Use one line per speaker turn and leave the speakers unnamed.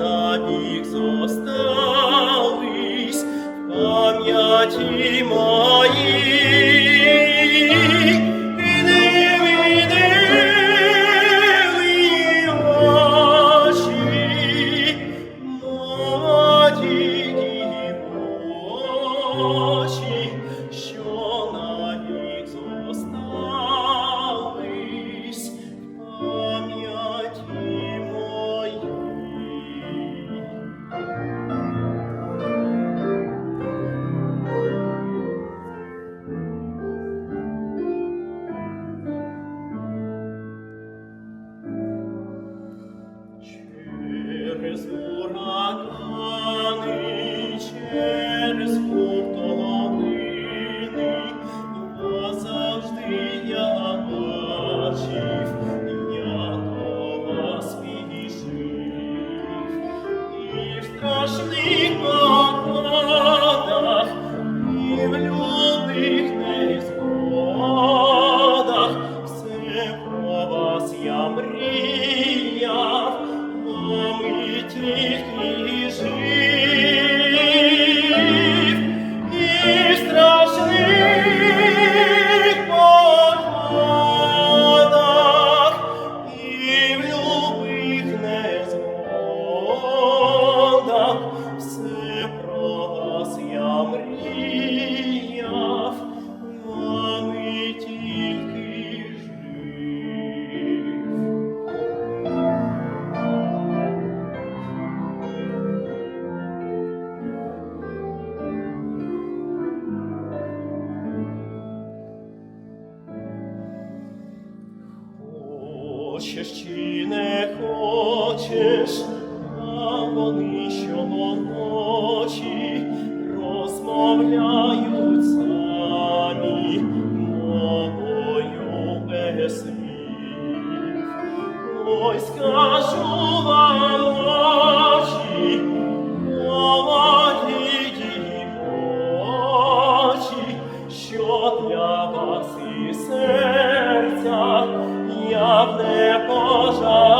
навік зостались в пам'яті моїй. Через урагани, через хуртовини, вас завжди я бачив, я до вас. І в страшних походах, і в любих незгодах все про вас я мріяв, ми і жив. Хочеш чи не хочеш, а вони щоночі розмовляють самі мовою без слів. Ой, скажу вам очі, не пожаль.